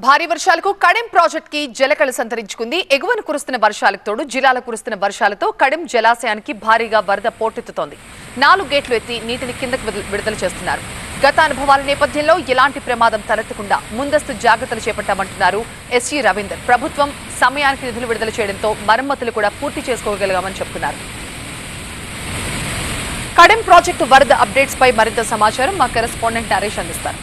భారీ వర్షాలకు కడెం ప్రాజెక్ట్కి జలకళ సంతరించుకుంది. ఎగువన కురుస్తున్న వర్షాలకు తోడు జిల్లాలో కురుస్తున్న వర్షాలతో కడెం జలాశయానికి భారీగా వరద పోటెత్తుతోంది. నాలుగు గేట్లు ఎత్తి నీటిని కిందకు విడుదల- చేస్తున్నారు. గత అనుభవాల నేపథ్యంలో ఎలాంటి ప్రమాదం తలెత్తకుండా ముందస్తు జాగ్రత్తలు చేపట్టామంటున్నారు ఎస్జీ రవీందర్. ప్రభుత్వం సమయానికి నిధులు విడుదల చేయడంతో మరమ్మతులు కూడా పూర్తి చేసుకోగలిగామని చెబుతున్నారు. కడెం ప్రాజెక్టు వరద అప్డేట్స్ పై మరింత సమాచారం మా కరెస్పాండెంట్ నరేష్ అందిస్తారు.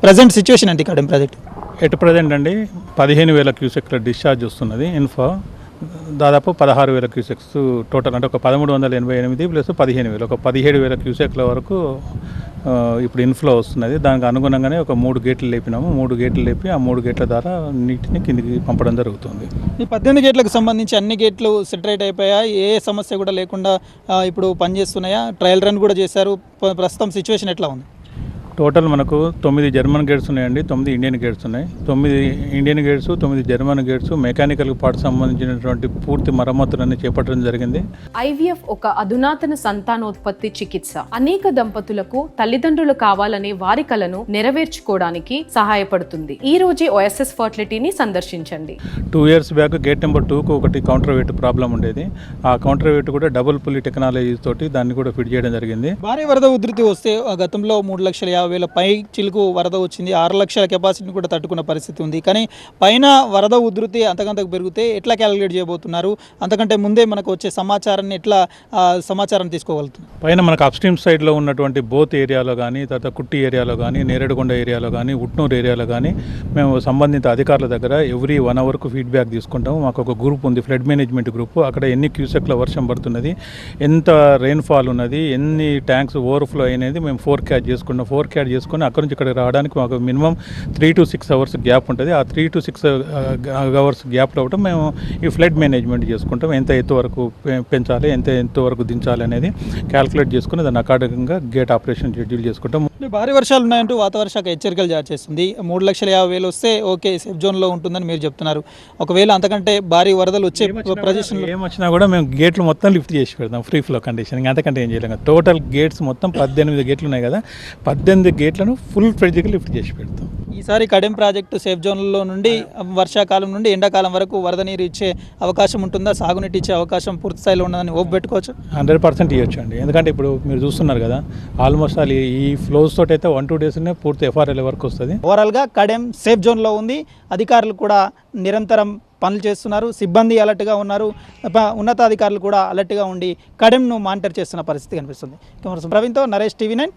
ప్రజెంట్ సిచ్యువేషన్ అండి కడెం ప్రాజెక్ట్? ఎటు ప్రజెంట్ అండి? పదిహేను వేల క్యూసెక్ల డిశ్చార్జ్ వస్తున్నది ఇన్ఫో దాదాపు పదహారు వేల క్యూసెక్స్ టోటల్ అంటే ఒక పదమూడు వందల ఎనభై ఎనిమిది ప్లస్ పదిహేను వేలు ఒక పదిహేడు వేల క్యూసెక్ల వరకు ఇప్పుడు ఇన్ఫ్లో వస్తున్నది. దానికి అనుగుణంగానే ఒక మూడు గేట్లు లేపినాము. మూడు గేట్లు లేపి ఆ మూడు గేట్ల ద్వారా నీటిని కిందికి పంపడం జరుగుతుంది. ఈ పద్దెనిమిది గేట్లకు సంబంధించి అన్ని గేట్లు సెటరేట్ అయిపోయా? ఏ సమస్య కూడా లేకుండా ఇప్పుడు పనిచేస్తున్నాయా? ట్రయల్ రన్ కూడా చేశారు. ప్రస్తుతం సిచ్యువేషన్ ఎట్లా ఉంది? టోటల్ మనకు తొమ్మిది జర్మన్ గేట్స్ ఉన్నాయండి తొమ్మిది ఇండియన్ గేట్స్ ఉన్నాయి. తొమ్మిది ఇండియన్ గేట్స్ తొమ్మిది జర్మన్ గేట్స్ మెకానికల్ పార్ట్ సంబంధించినటువంటి పూర్తి మరమ్మతులన్నీ చేపట్టడం జరిగింది. ఐవీఎఫ్ ఒక అధునాతన సంతానోత్పత్తి చికిత్స. అనేక దంపతులకు తల్లిదండ్రులు కావాలనే వారి కలను నెరవేర్చుకోవడానికి సహాయపడుతుంది. ఈ రోజే ఓఎస్ఎస్ ఫర్టిలిటీని సందర్శించండి. Two years back gate number టూకు ఒకటి కౌంటర్ వెయిట్ ప్రాబ్లం ఉండేది. ఆ కౌంటర్ వెయిట్ కూడా డబుల్ పులి టెక్నాలజీ తోటి దాన్ని కూడా ఫిట్ చేయడం జరిగింది. భారీ వరద ఉధృతి వస్తే ఆ, గతంలో మూడు లక్షల యాభై వేల పై చిలుకు వరద వచ్చింది. ఆరు లక్షల కెపాసిటీని కూడా తట్టుకున్న పరిస్థితి ఉంది. కానీ పైన వరద ఉధృతి అంతకంతకు పెరిగితే ఎట్లా క్యాలిక్యులేట్ చేయబోతున్నారు? అంతకంటే ముందే మనకు వచ్చే సమాచారాన్ని ఎట్లా సమాచారం తీసుకోగలుగుతుంది పైన మనకు అప్స్ట్రీమ్ సైడ్లో ఉన్నటువంటి బోత్ ఏరియాలో కానీ తర్వాత కుట్టి ఏరియాలో కానీ నేరేడుగొండ ఏరియాలో కానీ ఉట్నూరు ఏరియాలో కానీ మేము సంబంధిత అధికారుల దగ్గర ఎవ్రీ వన్ అవర్కు ఫీడ్బ్యాక్ తీసుకుంటాము. మాకు ఒక గ్రూప్ ఉంది ఫ్లడ్ మేనేజ్మెంట్ గ్రూప్ అక్కడ ఎన్ని క్యూసెక్ల వర్షం పడుతున్నది ఎంత రెయిన్ఫాల్ ఉన్నది ఎన్ని ట్యాంక్స్ ఓవర్ఫ్లో అయినది మేము ఫోర్ క్యాచ్ చేసుకుంటాం ఫోర్ క్యాచ్ చేసుకొని అక్కడ నుంచి ఇక్కడ రావడానికి మాకు minimum three to six hours gap ఉంటుంది. ఆ త్రీ టు సిక్స్ అవర్స్ గ్యాప్లో ఒకటి మేము ఈ ఫ్లడ్ మేనేజ్మెంట్ చేసుకుంటాం. ఎంత ఎత్తు వరకు పెంచాలి ఎంత ఎంత వరకు దించాలి అనేది క్యాల్కులేట్ చేసుకుని దాని అకార్డింగ్గా గేట్ ఆపరేషన్ షెడ్యూల్ చేసుకుంటాం. భారీ వర్షాలు ఉన్నాయంటూ వాతావరణ శాఖ హెచ్చరికలు జారీ చేస్తుంది మూడు లక్షల యాభై వేలు వస్తే ఓకే సేఫ్ జోన్లో ఉంటుందని మీరు చెప్తున్నారు. ఒకవేళ అంతకంటే భారీ వరదలు వచ్చే ప్రదేశంలో ఏమొచ్చినా కూడా మేము గేట్లు మొత్తం లిఫ్ట్ చేసి పెడతాం ఫ్రీ ఫ్లో కండిషన్. అంతకంటే ఏం చేయలేము టోటల్ గేట్స్ మొత్తం పద్దెనిమిది గేట్లు ఉన్నాయి కదా. పద్దెనిమిది గేట్లను ఫుల్ ఫ్రెడ్జ్గా లిఫ్ట్ చేసి పెడతాం. ఈసారి కడెం ప్రాజెక్టు సేఫ్ జోన్లో నుండి వర్షాకాలం నుండి ఎండాకాలం వరకు వరద నీరు ఇచ్చే అవకాశం ఉంటుందా? సాగునీటి ఇచ్చే అవకాశం పూర్తి స్థాయిలో ఉన్నదని ఓపు పెట్టుకోవచ్చు? హండ్రెడ్ పర్సెంట్ ఇవ్వచ్చు అండి. ఎందుకంటే ఇప్పుడు మీరు చూస్తున్నారు కదా ఆల్మోస్ట్ అది ఈ ఫ్లోస్ తోటి అయితే వన్ టూ డేస్నే పూర్తి ఎఫ్ఆర్ఎల్ వరకు వస్తుంది. ఓవరాల్గా కడెం సేఫ్ జోన్లో ఉంది. అధికారులు కూడా నిరంతరం పనులు చేస్తున్నారు. సిబ్బంది అలర్ట్గా ఉన్నారు. ఉన్నతాధికారులు కూడా అలర్ట్గా ఉండి కడెంను మానిటర్ చేస్తున్న పరిస్థితి కనిపిస్తుంది. కెమెరా ప్రవీణ్తో నరేష్ టీవీ నైన్